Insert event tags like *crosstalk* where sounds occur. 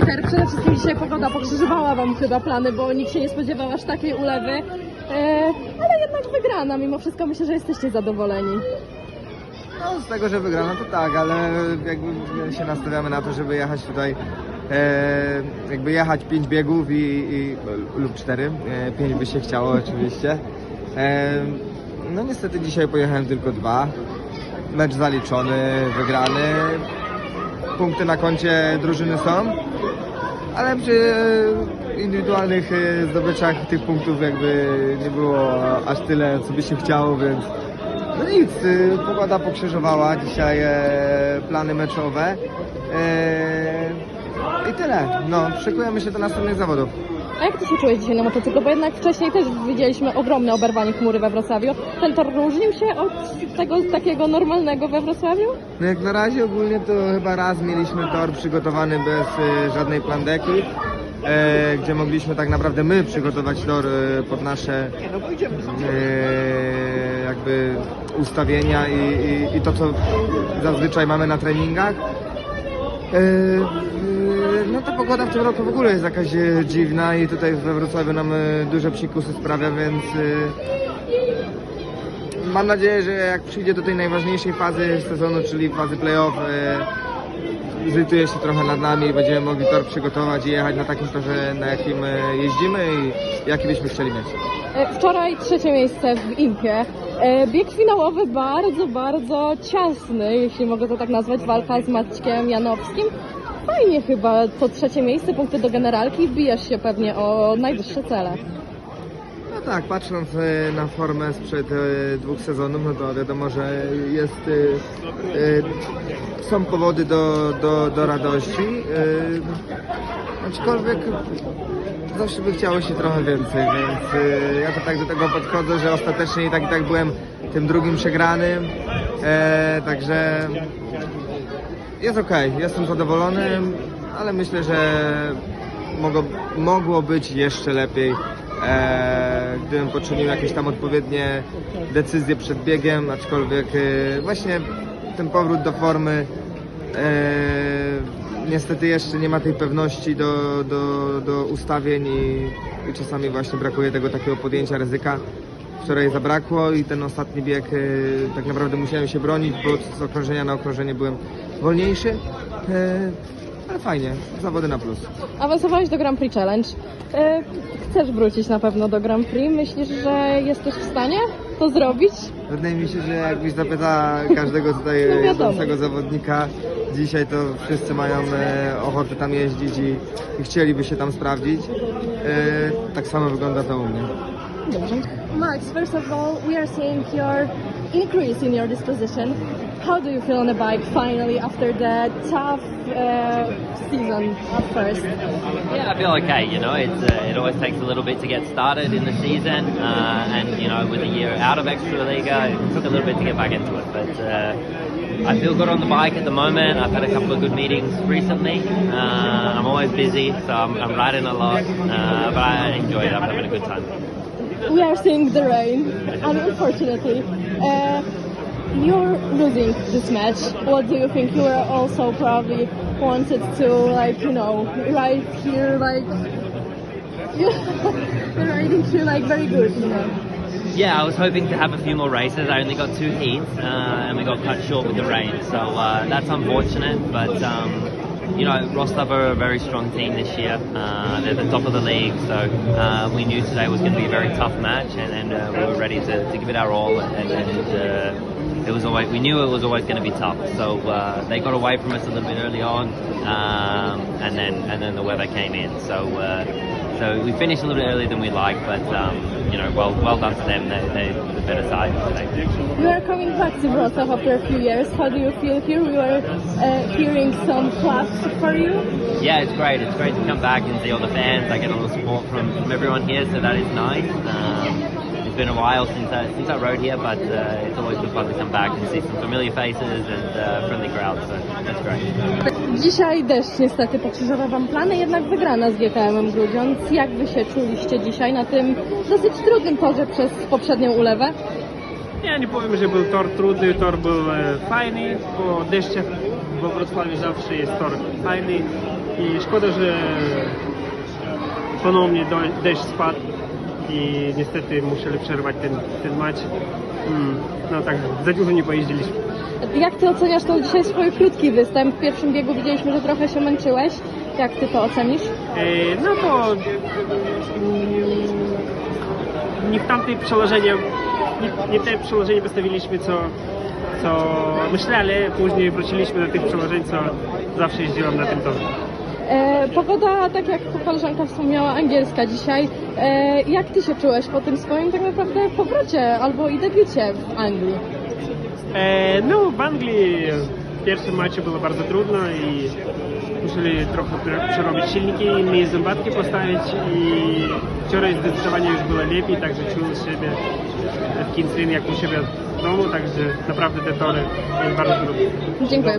Peter, przede wszystkim dzisiaj pogoda pokrzyżowała Wam chyba plany, bo nikt się nie spodziewał aż takiej ulewy. E, ale jednak wygrana, mimo wszystko myślę, że jesteście zadowoleni. No z tego, że wygrano to tak, ale jakby się nastawiamy na to, żeby jechać tutaj e, jakby jechać 5 biegów i, i lub 4. E, 5 by się chciało oczywiście. E, no niestety dzisiaj pojechałem tylko dwa. Mecz zaliczony, wygrany. Punkty na koncie drużyny są. Ale przy e, indywidualnych e, zdobyczach tych punktów jakby nie było aż tyle, co by się chciało, więc no nic, y, pogoda pokrzyżowała dzisiaj e, plany meczowe. E, I tyle. No, szykujemy się do następnych zawodów. A jak Ty się czułeś dzisiaj na motocyklu? Bo jednak wcześniej też widzieliśmy ogromne oberwanie chmury we Wrocławiu. Ten tor różnił się od tego takiego normalnego we Wrocławiu? No jak na razie ogólnie to chyba raz mieliśmy tor przygotowany bez e, żadnej plandeki, e, gdzie mogliśmy tak naprawdę my przygotować tor e, pod nasze e, jakby ustawienia i, i, i to, co zazwyczaj mamy na treningach. E, No ta pogoda w tym roku w ogóle jest jakaś e, dziwna i tutaj we Wrocławiu nam e, duże psikusy sprawia, więc e, mam nadzieję, że jak przyjdzie do tej najważniejszej fazy sezonu, czyli fazy playoff, zlituje się trochę nad nami i będziemy mogli tor przygotować i jechać na takim torze, na jakim jeździmy i jaki byśmy chcieli mieć. Wczoraj trzecie miejsce w Impie. Bieg finałowy bardzo, bardzo ciasny, jeśli mogę to tak nazwać, walka z Maćkiem Janowskim. Fajnie chyba to trzecie miejsce, punkty do generalki, wbijasz się pewnie o najwyższe cele. No tak, patrząc e, na formę sprzed e, dwóch sezonów, no to wiadomo, że jest, e, są powody do, do, do radości. Aczkolwiek zawsze by chciało się trochę więcej, więc ja to tak do tego podchodzę, że ostatecznie i tak i tak byłem tym drugim przegranym. Także jest okej, jestem zadowolony, ale myślę, że mogło, mogło być jeszcze lepiej, e, gdybym poczynił jakieś tam odpowiednie decyzje przed biegiem, aczkolwiek e, właśnie ten powrót do formy e, niestety jeszcze nie ma tej pewności do, do, do ustawień i, i czasami właśnie brakuje tego takiego podjęcia ryzyka. Wczoraj zabrakło i ten ostatni bieg e, tak naprawdę musiałem się bronić, bo z okrążenia na okrążenie byłem wolniejszy. E, ale fajnie, zawody na plus. Awansowałeś do Grand Prix Challenge. E, Chcesz wrócić na pewno do Grand Prix. Myślisz, że jesteś w stanie to zrobić? Wydaje mi się, że jakbyś zapyta każdego tutaj *laughs* No wiadomo. jeżdżącego zawodnika dzisiaj, to wszyscy mają e, ochotę tam jeździć i, i chcieliby się tam sprawdzić. E, tak samo wygląda to u mnie. Dobrze. Max, first of all, we are seeing your increase in your disposition. How do you feel on the bike finally after the tough uh, season at first? Yeah, I feel okay. You know, uh, it always takes a little bit to get started in the season, uh, and you know, with a year out of Extraliga, it took a little bit to get back into it. But uh, I feel good on the bike at the moment. I've had a couple of good meetings recently. Uh, I'm always busy, so I'm, I'm riding a lot, uh, but I enjoy it. I'm having a good time. We are seeing the rain, and unfortunately, uh, you're losing this match. What do you think? You were also probably wanted to, like, you know, ride here, like, *laughs* you're riding here, like, very good, you know. Yeah, I was hoping to have a few more races. I only got two heats, uh, and we got cut short with the rain. So uh, that's unfortunate, but um, you know, Rostov are a very strong team this year. Uh, they're the top of the league, so uh, we knew today was going to be a very tough match, and, and uh, we were ready to, to give it our all. And, and uh, it was always we knew it was always going to be tough. So uh, they got away from us a little bit early on, um, and then and then the weather came in. So. So we finished a little bit earlier than we like, but um, you know, well, well done to them. They, they're the better side today. You are coming back to Wrocław after a few years. How do you feel here? We were uh, hearing some claps for you. Yeah, it's great. It's great to come back and see all the fans. I get all the support from, from everyone here, so that is nice. Um, been a while since I, since I rode here, but uh, it's always good fun to come back and see some familiar faces and uh, friendly crowds. So that's great. Dzisiaj deszcz niestety pokrzyżował Wam plany, jednak wygrana z GKM-em Grudziądz. Jak Wy się czuliście dzisiaj na tym dosyć trudnym torze przez poprzednią ulewę? Ja nie powiem, że był tor trudny, tor był e, fajny, bo deszcze we Wrocławiu zawsze jest tor fajny. I szkoda, że ponownie do- deszcz spadł i niestety musieli przerwać ten, ten mecz. Mm, no tak, za dużo nie pojeździliśmy. Jak ty oceniasz to dzisiaj swój krótki występ? W pierwszym biegu widzieliśmy, że trochę się męczyłeś. Jak ty to ocenisz? E, no to mm, nie w tamtej przełożenie, nie, nie te przełożenie wystawiliśmy, co, co myśleli, później wróciliśmy do tych przełożeń, co zawsze jeździłam na tym torze. E, pogoda, tak jak koleżanka wspomniała, angielska dzisiaj. E, jak ty się czułeś po tym swoim tak naprawdę powrocie albo i debiucie w Anglii? E, no w Anglii w pierwszym meczu było bardzo trudno i musieli trochę przerobić silniki, inne zębatki postawić i wczoraj zdecydowanie już było lepiej, także czułem siebie w Kings Lynn jak u siebie w domu, także naprawdę te tory jest bardzo trudne. Dziękuję.